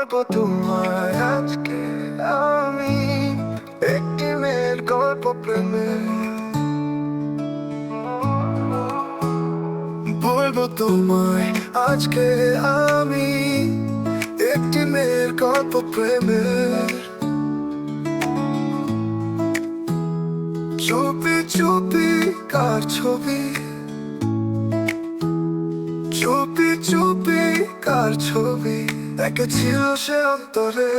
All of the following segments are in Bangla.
বলব তোমায় আজকে আমি একটি মেয়ের গল্প প্রেমে। বলব তোমায় আজকে আমি একটি মেয়ের গল্প প্রেমের চুপি চুপি কার ছবি? চুপি চুপি কার ছবি? এঁকেছিল সে অন্তরে।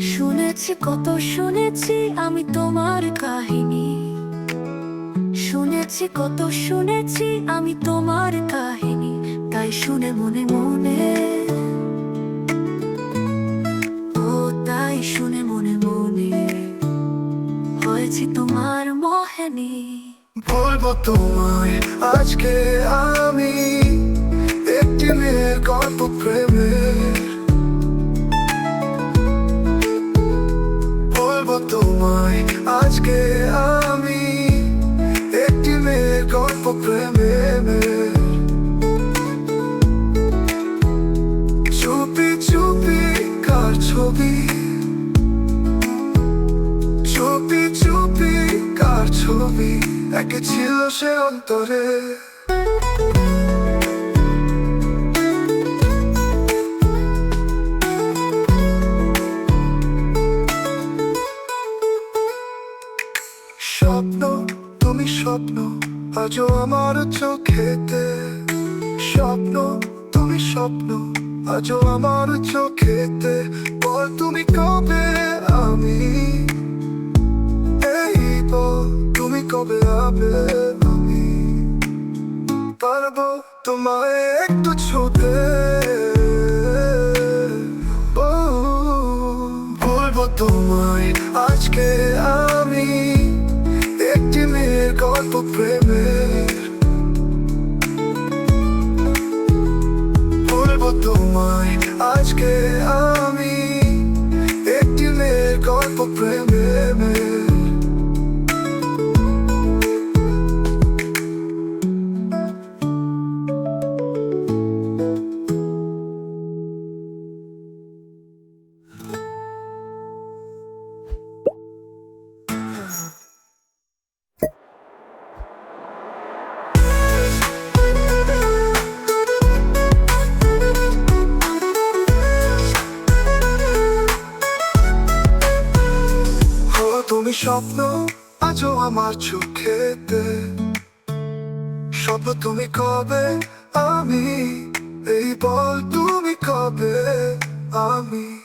শুনেছি, কত শুনেছি আমি তোমার কাহিনী। শুনেছি, কত শুনেছি আমি তোমার কাহিনী। তাই শুনে মনে মনে হয়েছি তোমার মহেনী। বলব তোমায়, আজকে আমি একটি মেয়ের গল্প প্রেমের বলব তোমায়, আজকে আমি একটি মেয়ের গল্প প্রেমের চুপি চুপি কার ছবি? ছবি একে ছিল সে অন্তরে স্বপ্ন, তুমি স্বপ্ন, আজও আমার চোখেতে স্বপ্ন, তুমি স্বপ্ন, আজও আমার চোখেতে বল তুমি কবে আমি আবে আমি। পারব তোমায় একটু ছুতে। বলব তোমায় আজকে আমি একটি মেয়ের গল্প প্রেমের বলব তোমায় আজকে আমি একটি মেয়ের গল্প প্রেমের স্বপ্ন আজও আমার চোখেতে। স্বপ্ন তুমি কবে? আমি। এই বল তুমি কবে? আমি।